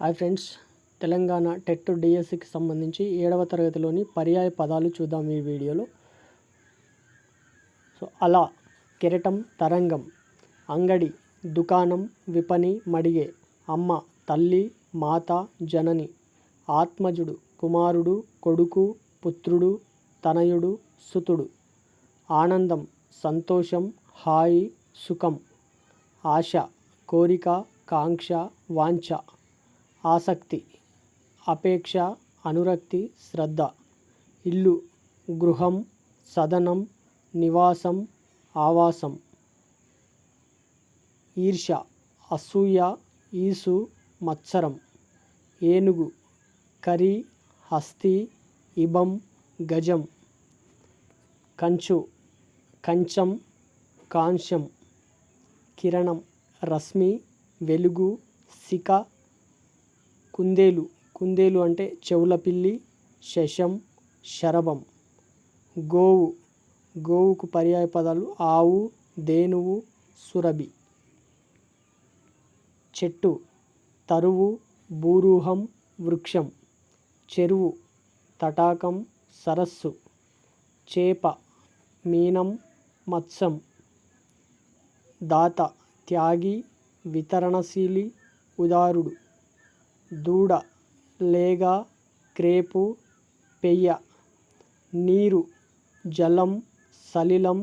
Hi friends Telangana TET డిఎస్సికి సంబంధించి ఏడవ తరగతిలోని పర్యాయ పదాలు చూద్దాం ఈ వీడియోలో. సో అలా కెరటం తరంగం అంగడి దుకాణం విపణి మడిగే అమ్మ తల్లి మాత జనని ఆత్మజుడు కుమారుడు కొడుకు పుత్రుడు తనయుడు సుతుడు ఆనందం సంతోషం హాయి సుఖం ఆశ కోరిక కాంక్ష వాంఛ. ఆసక్తి అపేక్ష అనురక్తి శ్రద్ధ. ఇల్లు గృహం సదనం నివాసం ఆవాసం. ఈర్ష అసూయ ఈసు మత్సరం. ఏనుగు కరి హస్తి ఇబం గజం. కంచు కంచం కాంశం. కిరణం రశ్మి వెలుగు శిఖ కుందేలు. కుందేలు అంటే చెవులపిల్లి శశం శరభం. గోవు. గోవుకు పర్యాయ పదాలు ఆవు దేనువు సురభి. చెట్టు. తరువు భూరూహం వృక్షం. చెరువు. తటాకం సరస్సు. చేప. మీనం మత్సం దాత. త్యాగి వితరణశీలి ఉదారుడు. దూడ లేగ క్రేపు పెయ్య నీరు జలం సలిలం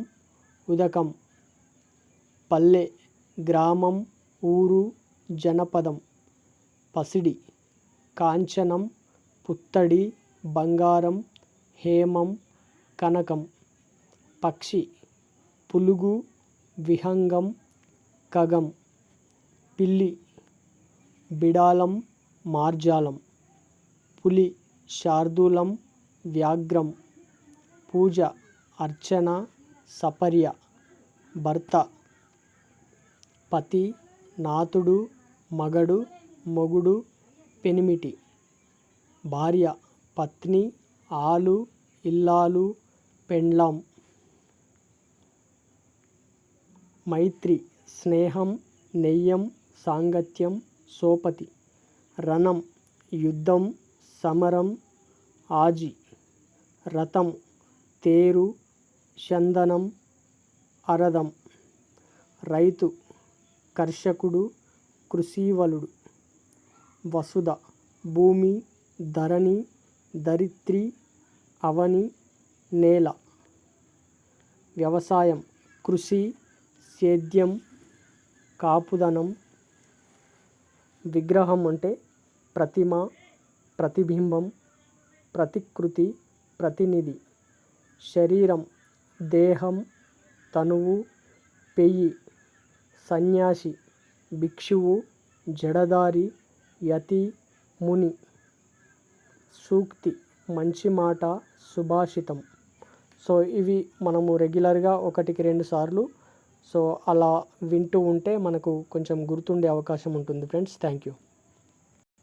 ఉదకం పల్లె గ్రామం ఊరు జనపదం పసిడి కాంచనం పుత్తడి బంగారం హేమం కనకం పక్షి పులుగు విహంగం కగం పిల్లి బిడాలం మార్జాలం పులి శార్దూలం వ్యాఘ్రం పూజ అర్చన సపర్య భర్త పతి నాతుడు మగడు మొగుడు పెనిమిటి భార్య పత్ని ఆలు ఇల్లాలు పెండ్లాం మైత్రి స్నేహం నెయ్యం సాంగత్యం సోపతి. రణం యుద్ధం సమరం ఆజి రథం తేరు చందనం అరదం రైతు కర్షకుడు కృషీవలుడు వసుధ భూమి ధరణి ధరిత్రి అవని నేల. వ్యవసాయం కృషి సేద్యం కాపుదనం విగ్రహం అంటే ప్రతిమ ప్రతిబింబం ప్రతికృతి ప్రతినిధి. శరీరం దేహం తనువు పెయ్యి సన్యాసి భిక్షువు జడదారి యతి ముని. సూక్తి మంచి మాట సుభాషితం. సో ఇవి మనము రెగ్యులర్గా ఒకటికి రెండు సార్లు సో అలా వింటూ ఉంటే మనకు కొంచెం గుర్తుండే అవకాశం ఉంటుంది ఫ్రెండ్స్. Thank you.